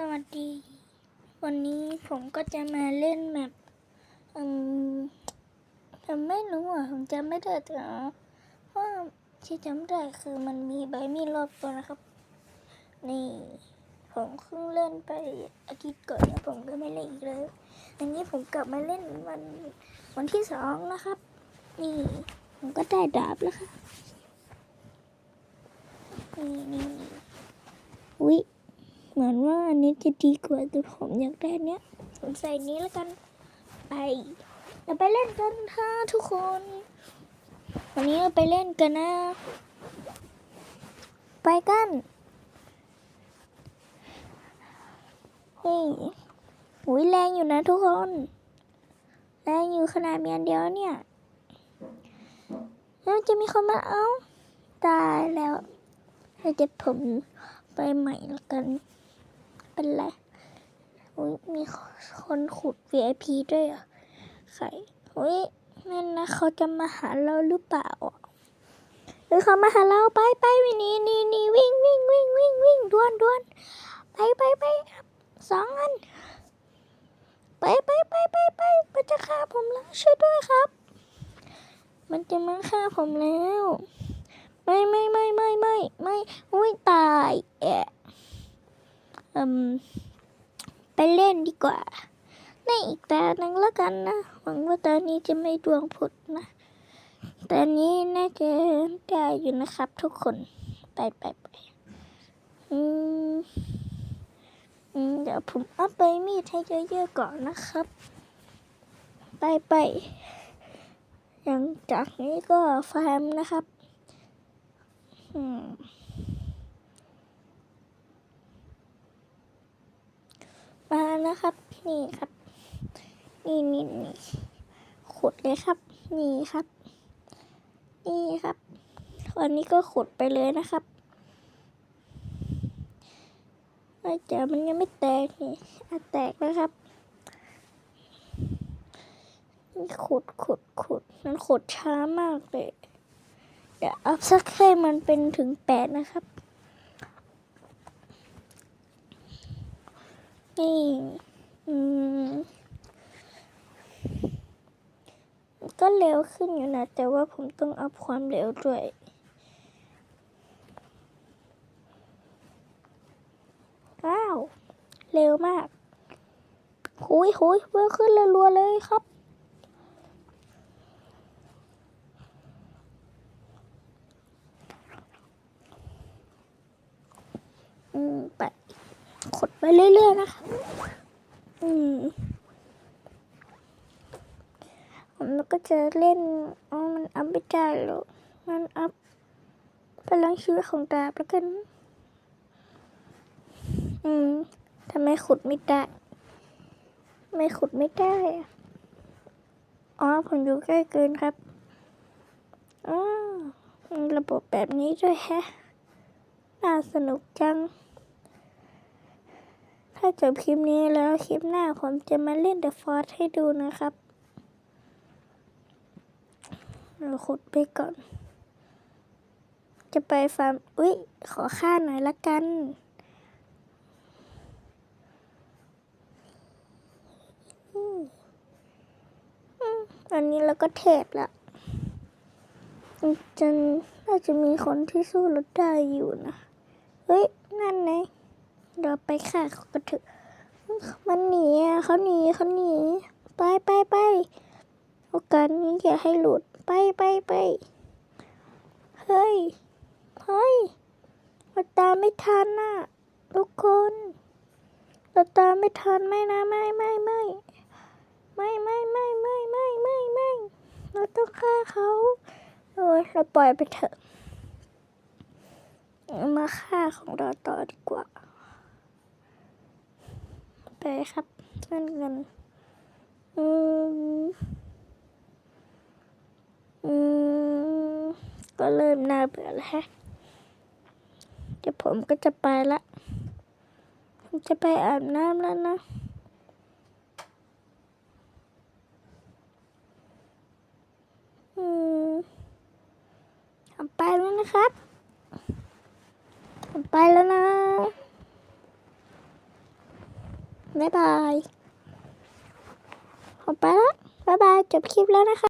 สวัสดี วันนี้ผมก็จะมาเล่นแมปอืมจำไม่รู้อะ ผมจำไม่ได้แต่ว่าที่จำได้คือมันมีใบมีดรอบตัวนะครับ นี่ ผมเพิ่งเล่นไปอาทิตย์ก่อนแล้วผมก็ไม่เล่นอีกเลยอันนี้ผมกลับมาเล่นวันวันที่สองนะครับ นี่ ผมก็ได้ดาบแล้วค่ะนี่นี่นี่ เหมือนว่าอันนี้จะดีกว่าแต่ผมอยากได้อันเนี้ยผมใส่นี้แล้วกันไปเราไปเล่นกันค่ะทุกคน วันนี้เราไปเล่นกันนะ ไปกันเฮ้ยหุยแรงอยู่นะทุกคน แรงอยู่ขนาดมีอันเดียวเนี่ยแล้วจะมีคนมาเอา ตายแล้วเราจะผมไปใหม่แล้วกัน เป็นไรอุ๊ยมีคนขุด VIP ด้วยเหรอะใครอุ๊ยนั่นนะเขาจะมาหาเราหรือเปล่าหรือเขามาหาเราไปไปวินี่นี่นี่วิ่งวิ่งวิ่งวิ่งวิ่งด่วนด่วนไปไปไปสองอันไปไปไปไปไปมันจะฆ่าผมแล้วช่วยด้วยครับ มันจะมาฆ่าผมแล้ว ไม่ไม่ไม่ไม่ไม่ไม่อุ้ยตายแอะ ไปเล่นดีกว่า ในอีกตาหนึ่งแล้วกันนะ หวังว่าตอนนี้จะไม่ดวงผุดนะ ตอนนี้น่าจะได้อยู่นะครับทุกคน ไปไปไปอืมอืมเดี๋ยวผมเอาไปมีดให้เยอะๆก่อนนะครับ ไปไปหลังจากนี้ก็ฟาร์มนะครับ อืม มานะครับ นี่ครับ นี่นี่นี่ขุดเลยครับ นี่ครับ นี่ครับวันนี้ก็ขุดไปเลยนะครับแต่มันยังไม่แตกนี่อะแตกแล้วครับนี่ขุดขุดขุดมันขุดช้ามากเลย เดี๋ยวอัพสักให้มันเป็นถึงแปดนะครับ นี่อืมก็เร็วขึ้นอยู่นะ แต่ว่าผมต้องอัพความเร็วด้วยว้าว เร็วมากหุยหุยเพิ่มขึ้นรัวๆเลยครับอืมไปขดไปเรื่อยๆนะคะ อืมผมก็จะเล่นอ๋อมันอัพไม่ได้หรอกมันอัพพลังชีวิตของดาบแล้วกัน อืมทำไมขุดไม่ได้ไม่ขุดไม่ได้ อ๋อ ผมอยู่ใกล้เกินครับ อ๋อมีระบบแบบนี้ด้วยแฮะ น่าสนุกจังาจบคลิปนี้แล้วคลิปหน้าผมจะมาเล่น The Force ให้ดูนะครับเราขุดไปก่อน จะไปฟาร์ม อุ๊ย ขอค่าหน่อยละกัน อันนี้เราก็เทพแล้วจนน่าจะมีคนที่สู้รถได้อยู่นะ เฮ้ย นั่นไง ไปฆ่าเขาก็เถอมันหนีอะเขาหนีเขาหนี ไปไปไปโอกาสนี้อย่าให้หลุดไปไปไปเฮ้ยเฮ้ยเราตามไม่ทันน่ะทุกคนเราตามไม่ทันไม่นะไม่ไม่ไม่ไม่ไม่ไม่ไม่ไม่ไม่ไม่เราต้องฆ่าเขาโอ้ยเราปล่อยไปเถอะมาฆ่าของเราต่อดีกว่า ไปครับเล่นกันอืมอืมก็เริ่มน่าเบื่อแล้วฮะเดี๋ยวผมก็จะไปละผมจะไปอาบน้ำแล้วนะอืมผมไปแล้วนะครับ ผมไปแล้วนะ บ๊ายบายผมไปละบ๊ายบาย จบคลิปแล้วนะคะ